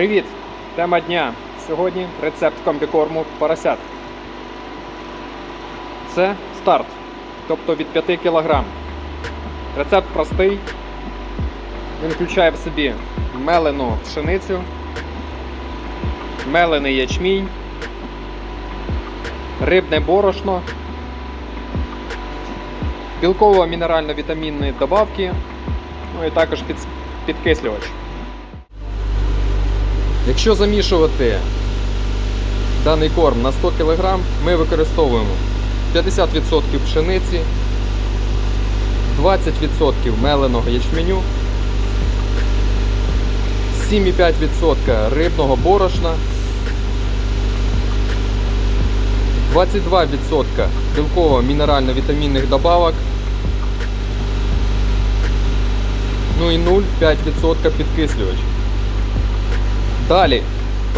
Привіт! Тема дня. Сьогодні рецепт комбікорму поросят. Це старт, тобто від 5 кг. Рецепт простий. Він включає в собі мелену пшеницю, мелений ячмінь, рибне борошно, білково-мінерально-вітамінні добавки, ну і також під- підкислювач. Якщо замішувати даний корм на 100 кг, ми використовуємо 50% пшениці, 20% меленого ячменю, 7,5% рибного борошна, 22% білково-мінерально-вітамінних добавок, ну і 0,5% підкислювач. Далі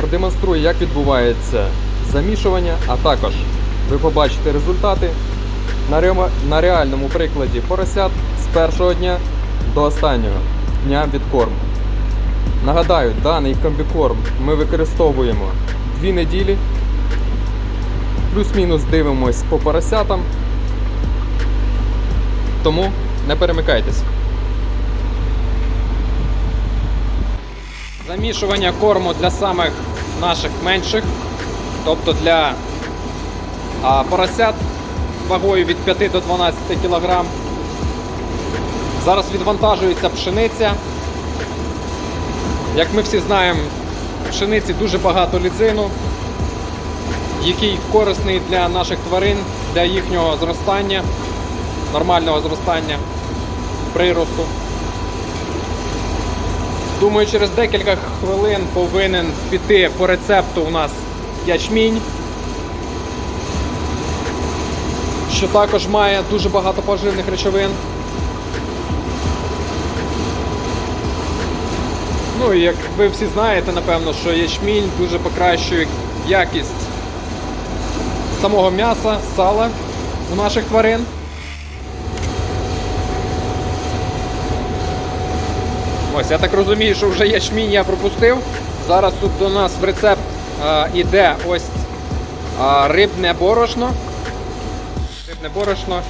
продемонструю, як відбувається замішування, а також ви побачите результати на, реальному прикладі поросят з першого дня до останнього дня відкорму. Нагадаю, даний комбікорм ми використовуємо 2 неділі. Плюс-мінус дивимось по поросятам. Тому не перемикайтесь. Замішування корму для самих наших менших, тобто для поросят вагою від 5 до 12 кг. Зараз відвантажується пшениця. Як ми всі знаємо, в пшениці дуже багато лізину, який корисний для наших тварин, для їхнього зростання, нормального зростання, приросту. Думаю, через декілька хвилин повинен піти по рецепту у нас ячмінь, що також має дуже багато поживних речовин. Ну і як ви всі знаєте, напевно, що ячмінь дуже покращує якість самого м'яса, сала у наших тварин. Ось, я так розумію, що вже ячмінь я пропустив. Зараз тут до нас в рецепт е, іде ось е, рибне борошно. Рибне борошно.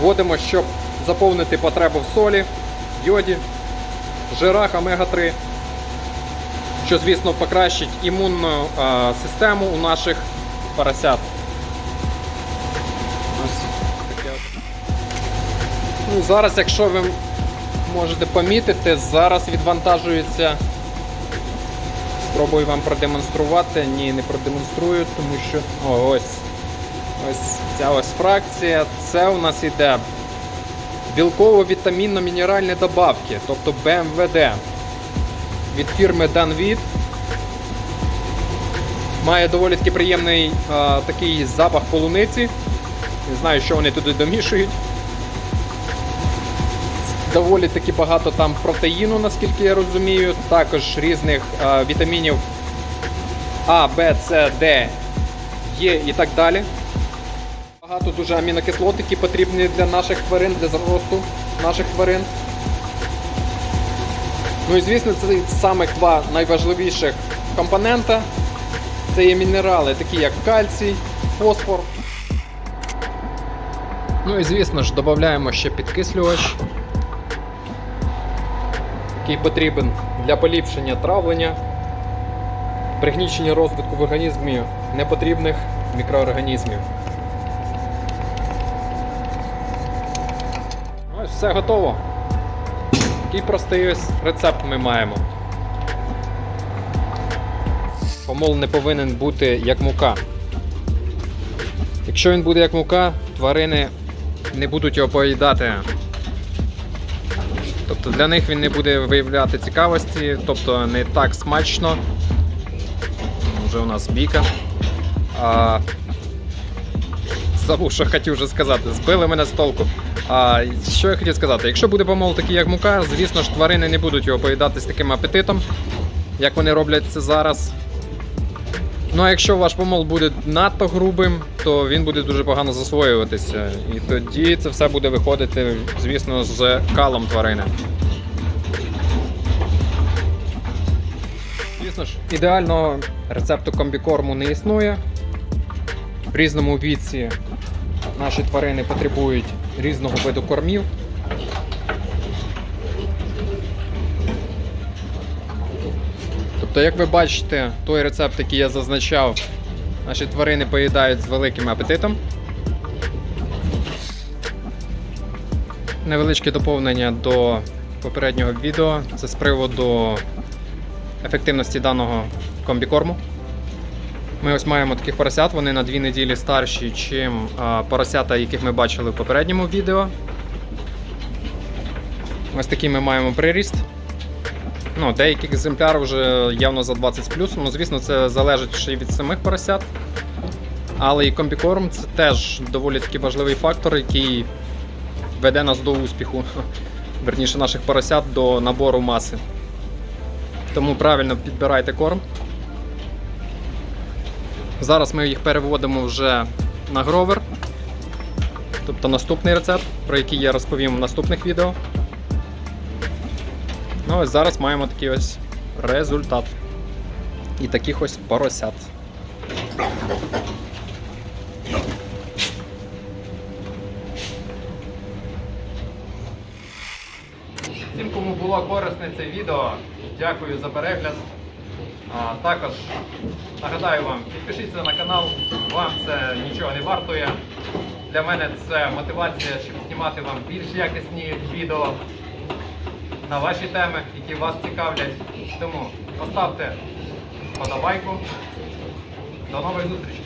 Вводимо, щоб заповнити потребу в солі, йоді, жирах омега-3, що, звісно, покращить імунну е, систему у наших поросят. Ось. Ну, зараз, якщо ви можете помітити, зараз відвантажується. Спробую вам продемонструвати. Ні, не продемонструю, тому що. О, ось. Ось ця ось фракція. Це у нас іде білково-вітамінно-мінеральні добавки, тобто БМВД від фірми Danvit. Має доволі таки приємний а, такий запах полуниці. Не знаю, що вони туди домішують доволі таки багато там протеїну, наскільки я розумію, також різних е, вітамінів А, Б, С, Д, Є і так далі. Багато дуже амінокислот, які потрібні для наших тварин, для зросту наших тварин. Ну і звісно, це саме два найважливіших компонента. Це є мінерали, такі як кальцій, фосфор. Ну і звісно ж, додаємо ще підкислювач який потрібен для поліпшення травлення, пригнічення розвитку в організмі непотрібних мікроорганізмів. Ось все готово. Такий простий ось рецепт ми маємо. Помол не повинен бути як мука. Якщо він буде як мука, тварини не будуть його поїдати. Тобто для них він не буде виявляти цікавості, тобто не так смачно. Вже у нас біка. А... Забув, що хотів вже сказати. Збили мене з толку. А, що я хотів сказати? Якщо буде помол такий, як мука, звісно ж, тварини не будуть його поїдати з таким апетитом, як вони роблять це зараз. Ну а якщо ваш помол буде надто грубим, то він буде дуже погано засвоюватися. І тоді це все буде виходити, звісно, з калом тварини. Звісно ж, ідеального рецепту комбікорму не існує. В різному віці наші тварини потребують різного виду кормів. Тобто, як ви бачите, той рецепт, який я зазначав, наші тварини поїдають з великим апетитом. Невеличке доповнення до попереднього відео. Це з приводу ефективності даного комбікорму. Ми ось маємо таких поросят, вони на дві неділі старші, чим поросята, яких ми бачили в попередньому відео. Ось такий ми маємо приріст. Ну, деякі екземпляри вже явно за 20 Ну, звісно, це залежить ще й від самих поросят. Але і комбікорм це теж доволі таки важливий фактор, який веде нас до успіху. Верніше наших поросят до набору маси. Тому правильно підбирайте корм. Зараз ми їх переводимо вже на гровер. Тобто наступний рецепт, про який я розповім в наступних відео. Ну ось зараз маємо такий ось результат. І таких ось поросят. Всім, кому було корисне це відео, дякую за перегляд. А, також нагадаю вам, підпишіться на канал, вам це нічого не вартує. Для мене це мотивація, щоб знімати вам більш якісні відео на ваші теми, які вас цікавлять. Тому поставте подобайку. До нових зустрічей!